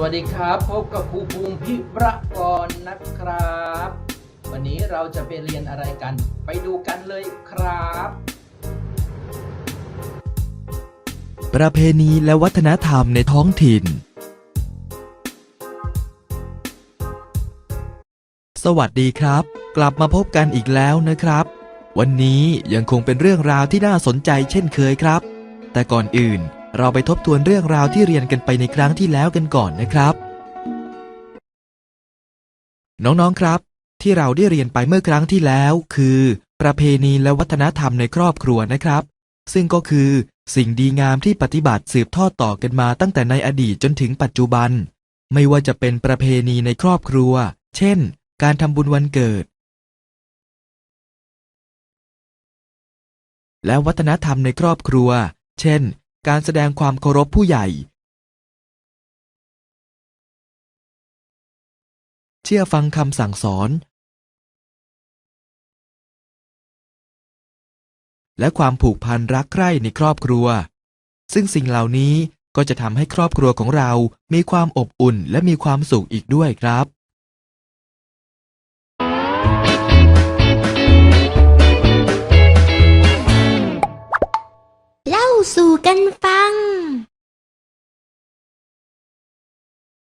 วัสดีครับพบกับครูภูมิพิระกรนะครับ วันนี้เราจะไปเรียนอะไรกัน ไปดูกันเลยครับ ประเพณีและวัฒนธรรมในท้องถิ่น สวัสดีครับ กลับมาพบกันอีกแล้วนะครับ วันนี้ยังคงเป็นเรื่องราวที่น่าสนใจเช่นเคยครับ แต่ก่อนอื่น เราไปทบทวนเรื่องราวที่เรียนกันไปในครั้งที่แล้วกันก่อนนะครับ น้องๆครับ ที่เราได้เรียนไปเมื่อครั้งที่แล้ว คือ ประเพณีและวัฒนธรรมในครอบครัวนะครับ ซึ่งก็คือ สิ่งดีงามที่ปฏิบัติสืบทอดต่อกันมาตั้งแต่ในอดีตจนถึงปัจจุบัน ไม่ว่าจะเป็นประเพณีในครอบครัว เช่น การทำบุญวันเกิดและวัฒนธรรมในครอบครัว เช่น การแสดงความเคารพผู้ใหญ่ เชื่อฟังคำสั่งสอน และความผูกพันรักใคร่ในครอบครัว ซึ่งสิ่งเหล่านี้ก็จะทำให้ครอบครัวของเรามีความอบอุ่นและมีความสุขอีกด้วยครับ สู่กันฟัง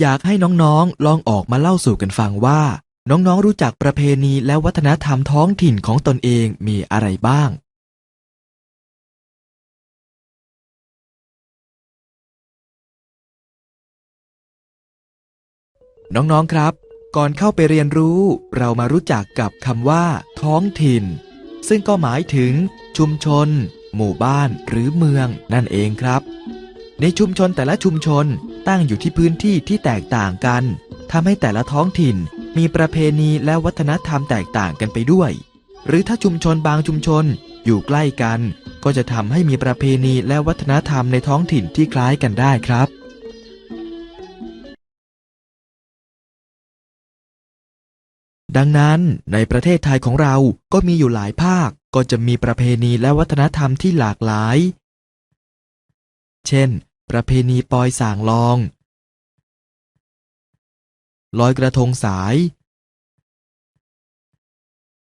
อยากให้น้องๆ ลองออกมาเล่าสู่กันฟังว่า น้องๆ รู้จักประเพณีและวัฒนธรรมท้องถิ่นของตนเองมีอะไรบ้าง น้องๆ ครับ ก่อนเข้าไปเรียนรู้ เรามารู้จักกับคำว่า ท้องถิ่น ซึ่งก็หมายถึง ชุมชน หมู่บ้านหรือเมืองนั่นเองครับ ในชุมชนแต่ละชุมชนตั้งอยู่ที่พื้นที่ที่แตกต่างกันทำให้แต่ละท้องถิ่นมีประเพณีและวัฒนธรรมแตกต่างกันไปด้วย หรือถ้าชุมชนบางชุมชนอยู่ใกล้กัน ก็จะทำให้มีประเพณีและวัฒนธรรมในท้องถิ่นที่คล้ายกันได้ครับดังนั้นในประเทศไทยของเราก็มีอยู่หลายภาค ก็จะมีประเพณีและวัฒนธรรมที่หลากหลาย เช่น ประเพณีปอยส่างลอง ลอยกระทงสาย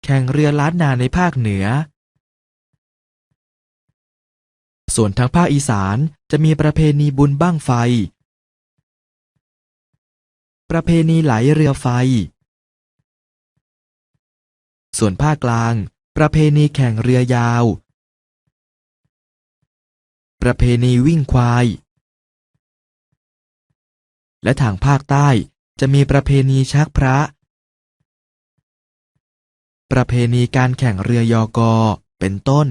แข่งเรือล้านนาในภาคเหนือ ส่วนทางภาคอีสานจะมีประเพณีบุญบ้างไฟ ประเพณีไหลเรือไฟส่วนภาคกลาง ประเพณีแข่งเรือยาว ประเพณีวิ่งควาย และทางภาคใต้จะมีประเพณีชักพระ ประเพณีการแข่งเรือยอกอ เป็นต้น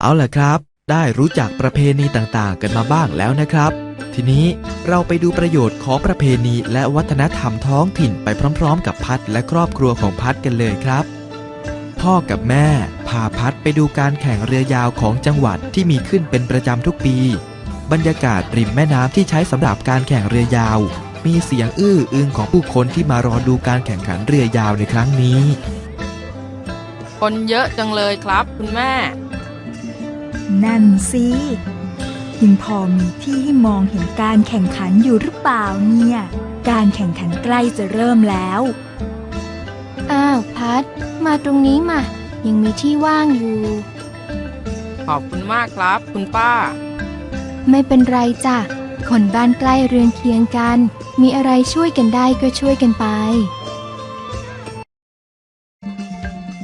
เอาล่ะครับ ได้รู้จักประเพณีต่างๆ กันมาบ้างแล้วนะครับ ทีนี้เราไปดูประโยชน์ของประเพณีและวัฒนธรรมท้องถิ่นไปพร้อม ๆ กับพัดและครอบครัวของพัดกันเลยครับ พ่อกับแม่พาพัดไปดูการแข่งเรือยาวของจังหวัดที่มีขึ้นเป็นประจำทุกปี บรรยากาศริมแม่น้ำที่ใช้สำหรับการแข่งเรือยาว มีเสียงอื้ออึงของผู้คนที่มารอดูการแข่งขันเรือยาวในครั้งนี้ คนเยอะจังเลยครับคุณแม่ นั่นสิยังพอมีที่ให้มองเห็นการแข่งขันอยู่หรือเปล่าเนี่ย การแข่งขันใกล้จะเริ่มแล้ว อ้าวพัด มาตรงนี้มา ยังมีที่ว่างอยู่ ขอบคุณมากครับ คุณป้า ไม่เป็นไรจ้ะ คนบ้านใกล้เรือนเคียงกัน มีอะไรช่วยกันได้ก็ช่วยกันไป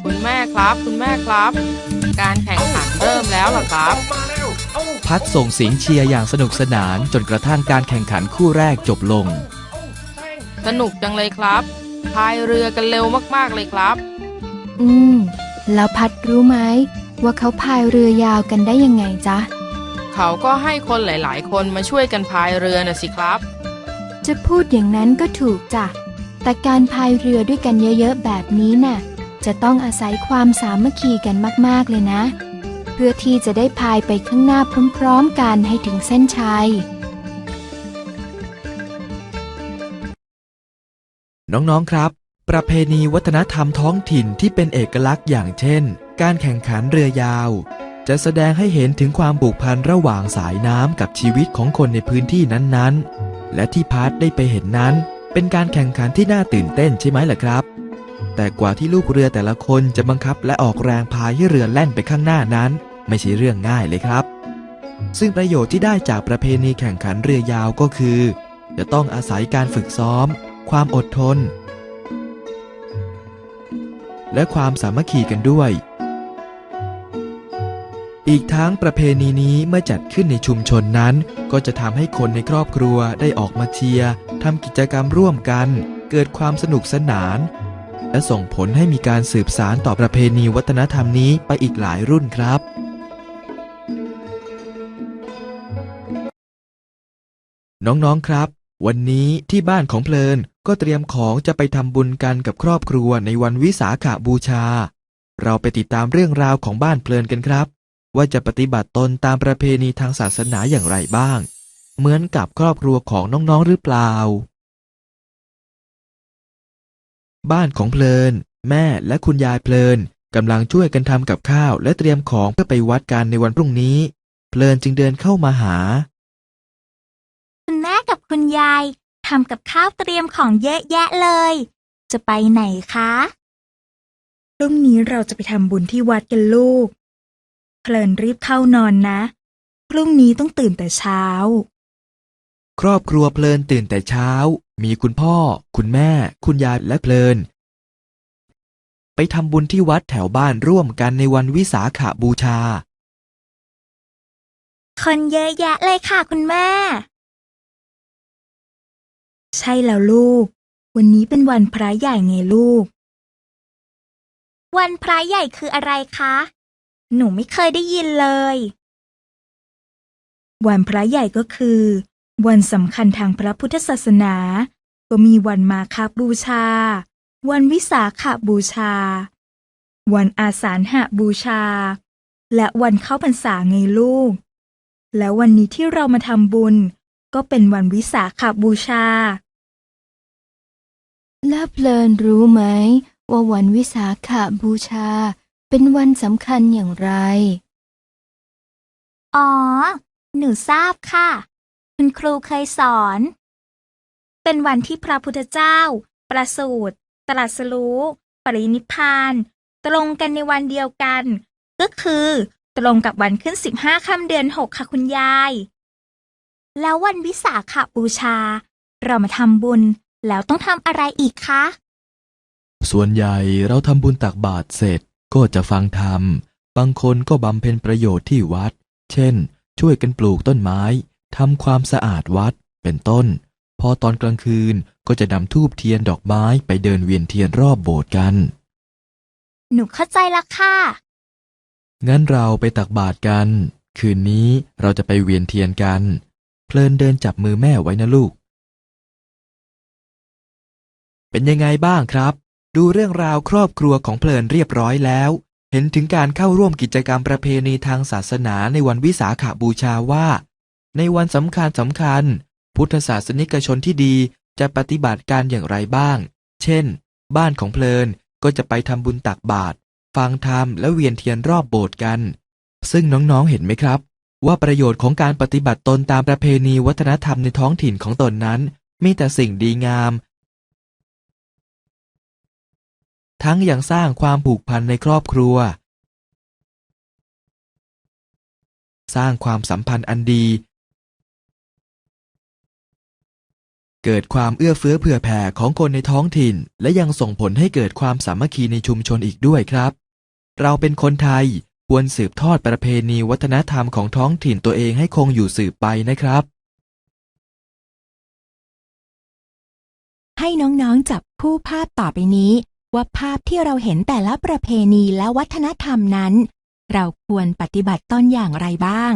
คุณแม่ครับ คุณแม่ครับ การแข่งขันเริ่มแล้วเหรอครับ พัดส่งเสียงเชียร์อย่างสนุกสนานจนกระทั่งการแข่งขันคู่แรกจบลง สนุกจังเลยครับ พายเรือกันเร็วมากๆเลยครับ อืม แล้วพัดรู้ไหมว่าเขาพายเรือยาวกันได้ยังไงจ๊ะ เขาก็ให้คนหลาย ๆ คนมาช่วยกันพายเรือน่ะสิครับ จะพูดอย่างนั้นก็ถูกจ้ะแต่การพายเรือด้วยกันเยอะๆแบบนี้น่ะ จะต้องอาศัยความสามัคคีกันมาก ๆ เลยนะ เพื่อที่จะได้พายไปข้างหน้าพร้อม ๆ กันให้ถึงเส้นชัย น้อง ๆ ครับ ประเพณีวัฒนธรรมท้องถิ่นที่เป็นเอกลักษณ์อย่างเช่น การแข่งขันเรือยาว จะแสดงให้เห็นถึงความผูกพันระหว่างสายน้ำกับชีวิตของคนในพื้นที่นั้นๆ และที่พาร์ทได้ไปเห็นนั้น เป็นการแข่งขันที่น่าตื่นเต้นใช่ไหมล่ะครับ แต่กว่าที่ลูกเรือแต่ละคนจะบังคับและออกแรงพายให้เรือแล่นไปข้างหน้านั้น ไม่ใช่เรื่องง่ายเลยครับ ซึ่งประโยชน์ที่ได้จากประเพณีแข่งขันเรือยาวก็คือ จะต้องอาศัยการฝึกซ้อม ความอดทน และความสามัคคีกันด้วย อีกทั้งประเพณีนี้เมื่อจัดขึ้นในชุมชนนั้น ก็จะทำให้คนในครอบครัวได้ออกมาเชียร์ทำกิจกรรมร่วมกัน เกิดความสนุกสนาน และส่งผลให้มีการสืบสารต่อประเพณีวัฒนธรรมนี้ไปอีกหลายรุ่นครับน้องๆครับ วันนี้ที่บ้านของเพลินก็เตรียมของจะไปทำบุญกันกับครอบครัวในวันวิสาขาบูชา เราไปติดตามเรื่องราวของบ้านเพลินกันครับ ว่าจะปฏิบัติตนตามประเพณีทางศาสนาอย่างไรบ้าง เหมือนกับครอบครัวของน้องๆหรือเปล่า บ้านของเพลิน แม่และคุณยายเพลินกำลังช่วยกันทำกับข้าวและเตรียมของเพื่อไปวัดกันในวันพรุ่งนี้ เพลินจึงเดินเข้ามาหา คุณแม่กับคุณยายทำกับข้าวเตรียมของเยอะแยะเลย จะไปไหนคะพรุ่งนี้เราจะไปทำบุญที่วัดกันลูก เพลินรีบเข้านอนนะ พรุ่งนี้ต้องตื่นแต่เช้า ครอบครัวเพลินตื่นแต่เช้า มีคุณพ่อ คุณแม่ คุณยายและเพลิน ไปทำบุญที่วัดแถวบ้านร่วมกันในวันวิสาขาบูชา คนเยอะแยะเลยค่ะคุณแม่ ใช่แล้วลูก วันนี้เป็นวันพระใหญ่ไงลูก วันพระใหญ่คืออะไรคะ หนูไม่เคยได้ยินเลย วันพระใหญ่ก็คือ วันสำคัญทางพระพุทธศาสนา ก็มีวันมาคบูชา วันวิสาขบูชา วันอาสาฬหบูชา และวันเข้าพรรษาไงลูก แล้ววันนี้ที่เรามาทำบุญ ก็เป็นวันวิสาขบูชา แล้วเพลินรู้ไหม ว่าวันวิสาขบูชา เป็นวันสำคัญอย่างไร อ๋อ หนูทราบค่ะ คุณครูเคยสอน เป็นวันที่พระพุทธเจ้า ประสูติ ตรัสรู้ ปรินิพพาน ตรงกันในวันเดียวกัน ก็คือ ตรงกับวันขึ้นสิบห้าค่ำเดือนหกค่ะคุณยาย แล้ววันวิสาขบูชา เรามาทำบุญแล้วต้องทำอะไรอีกคะ ส่วนใหญ่เราทำบุญตักบาตรเสร็จก็จะฟังธรรม บางคนก็บำเพ็ญประโยชน์ที่วัด เช่น ช่วยกันปลูกต้นไม้ ทำความสะอาดวัดเป็นต้น พอตอนกลางคืนก็จะนำทูบเทียนดอกไม้ไปเดินเวียนเทียนรอบโบสถ์กัน หนูเข้าใจละค่ะ งั้นเราไปตักบาตรกัน คืนนี้เราจะไปเวียนเทียนกัน เพลินเดินจับมือแม่ไว้นะลูก เป็นยังไงบ้างครับ ดูเรื่องราวครอบครัวของเพลินเรียบร้อยแล้ว เห็นถึงการเข้าร่วมกิจกรรมประเพณีทางศาสนาในวันวิสาขาบูชาว่า ในวันสำคัญสำคัญ พุทธศาสนิกชนที่ดีจะปฏิบัติการอย่างไรบ้าง เช่น บ้านของเพลินก็จะไปทำบุญตักบาตรฟังธรรมและเวียนเทียนรอบโบสถ์กัน ซึ่งน้องๆเห็นไหมครับ ว่าประโยชน์ของการปฏิบัติตนตามประเพณีวัฒนธรรมในท้องถิ่นของตนนั้น มีแต่สิ่งดีงาม ทั้งยังสร้างความผูกพันในครอบครัว สร้างความสัมพันธ์อันดี เกิดความเอื้อเฟื้อเผื่อแผ่ของคนในท้องถิ่น และยังส่งผลให้เกิดความสามัคคีในชุมชนอีกด้วยครับ เราเป็นคนไทยควรสืบทอดประเพณีวัฒนธรรมของท้องถิ่นตัวเองให้คงอยู่สืบไปนะครับ ให้น้องๆจับคู่ภาพต่อไปนี้ ว่าภาพที่เราเห็นแต่ละประเพณีและวัฒนธรรมนั้น เราควรปฏิบัติตนอย่างไรบ้าง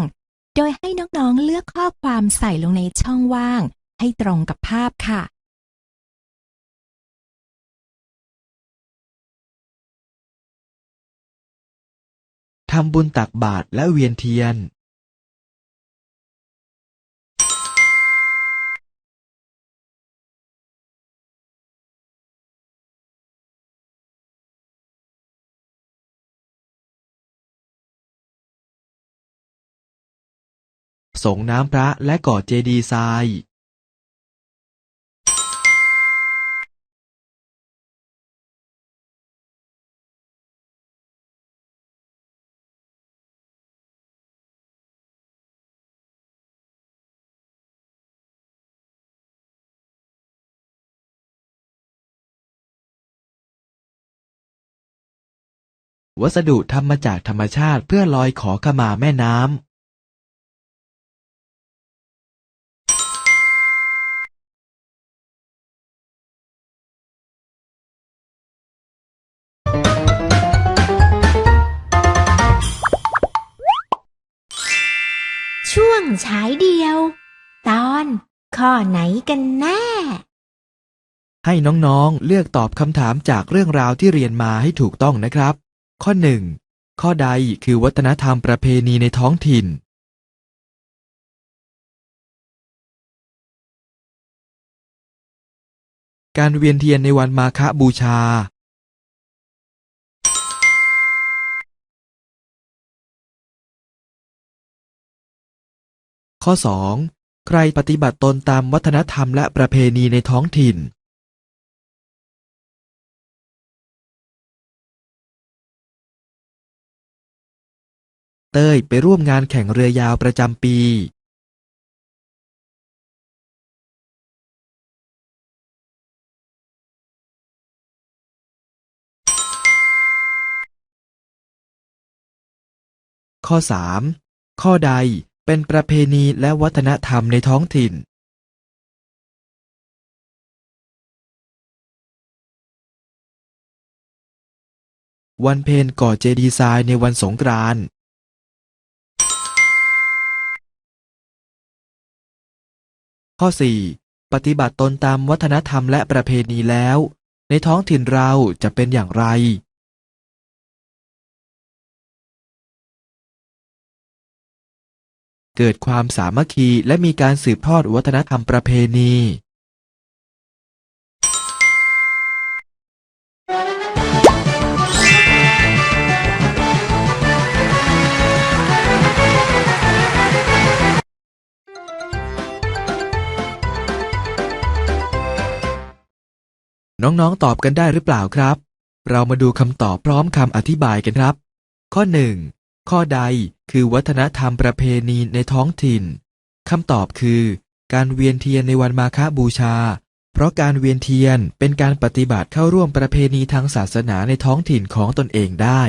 โดยให้น้องๆเลือกข้อความใส่ลงในช่องว่าง ให้ตรงกับภาพค่ะ ทำบุญตักบาตรและเวียนเทียนส่งน้ำพระและก่อเจดีย์ทราย วัสดุทำมาจากธรรมชาติเพื่อลอยขอขมาแม่น้ำช่วงฉายเดียว ตอนข้อไหนกันแน่ ให้น้องๆเลือกตอบคำถามจากเรื่องราวที่เรียนมาให้ถูกต้องนะครับ ข้อ 1. ข้อใดคือวัฒนธรรมประเพณีในท้องถิ่นการเวียนเทียนในวันมาฆบูชา ข้อ 2. ใครปฏิบัติตนตามวัฒนธรรมและประเพณีในท้องถิ่น เต้ยไปร่วมงานแข่งเรือยาวประจำปีข้อ 3. ข้อใดเป็นประเพณีและวัฒนธรรมในท้องถิ่น วันเพ็ญก่อเจดีย์ทรายในวันสงกรานต์ ข้อ 4. ปฏิบัติตนตามวัฒนธรรมและประเพณีแล้ว ในท้องถิ่นเราจะเป็นอย่างไร เกิดความสามัคคีและมีการสืบทอดวัฒนธรรมประเพณี น้องๆ ตอบกันได้หรือเปล่าครับ เรามาดูคำตอบพร้อมคำอธิบายกันครับ ข้อ 1. ข้อใดคือวัฒนธรรมประเพณีในท้องถิ่น คำตอบคือ การเวียนเทียนในวันมาฆบูชา เพราะการเวียนเทียนเป็นการปฏิบัติเข้าร่วมประเพณีทางศาสนาในท้องถิ่นของตนเองได้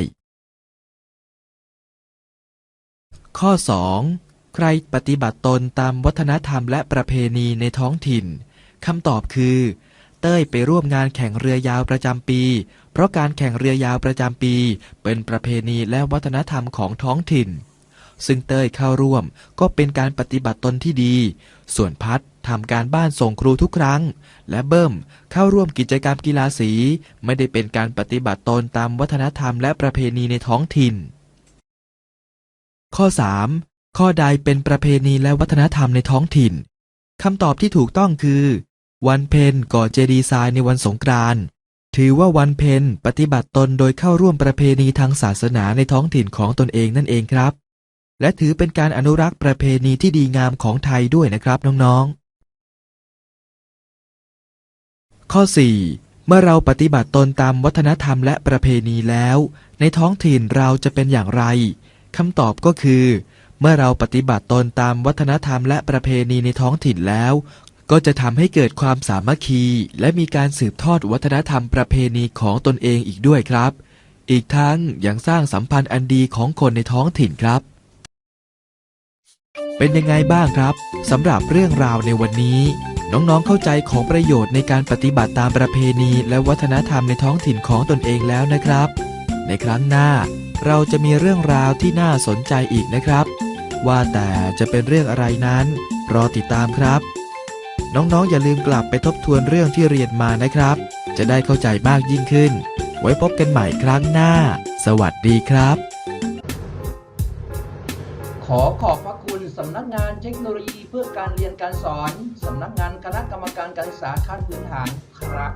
ข้อ 2. ใครปฏิบัติตนตามวัฒนธรรมและประเพณีในท้องถิ่น คำตอบคือ เต้ยไปร่วมงานแข่งเรือยาวประจำปี เพราะการแข่งเรือยาวประจำปี เป็นประเพณีและวัฒนธรรมของท้องถิ่น ซึ่งเต้ยเข้าร่วมก็เป็นการปฏิบัติตนที่ดี ส่วนพัดทำการบ้านส่งครูทุกครั้ง และเบิ้มเข้าร่วมกิจกรรมกีฬาสี ไม่ได้เป็นการปฏิบัติตนตามวัฒนธรรมและประเพณีในท้องถิ่น ข้อ 3. ข้อใดเป็นประเพณีและวัฒนธรรมในท้องถิ่นคำตอบที่ถูกต้องคือ วันเพ็ญก่อเจดีย์ทรายในวันสงกรานต์ถือว่าวันเพ็ญปฏิบัติตนโดยเข้าร่วมประเพณีทางศาสนาในท้องถิ่นของตนเองนั่นเองครับ และถือเป็นการอนุรักษ์ประเพณีที่ดีงามของไทยด้วยนะครับน้องๆ ข้อ 4 เมื่อเราปฏิบัติตนตามวัฒนธรรมและประเพณีแล้ว ในท้องถิ่นเราจะเป็นอย่างไรคำตอบก็คือ เมื่อเราปฏิบัติตนตามวัฒนธรรมและประเพณีในท้องถิ่นแล้ว ก็จะทำให้เกิดความสามัคคี และมีการสืบทอดวัฒนธรรมประเพณีของตนเองอีกด้วยครับ อีกทั้งยังสร้างสัมพันธ์อันดีของคนในท้องถิ่นครับ เป็นยังไงบ้างครับสำหรับเรื่องราวในวันนี้ น้องๆเข้าใจของประโยชน์ในการปฏิบัติตามประเพณีและวัฒนธรรมในท้องถิ่นของตนเองแล้วนะครับ ในครั้งหน้า เราจะมีเรื่องราวที่น่าสนใจอีกนะครับ ว่าแต่จะเป็นเรื่องอะไรนั้น รอติดตามครับ น้องๆ อย่าลืมกลับไปทบทวนเรื่องที่เรียนมานะครับ จะได้เข้าใจมากยิ่งขึ้น ไว้พบกันใหม่ครั้งหน้า สวัสดีครับ ขอขอบพระคุณสำนักงานเทคโนโลยีเพื่อการเรียนการสอน สำนักงานคณะกรรมการการศึกษาขั้นพื้นฐานครับ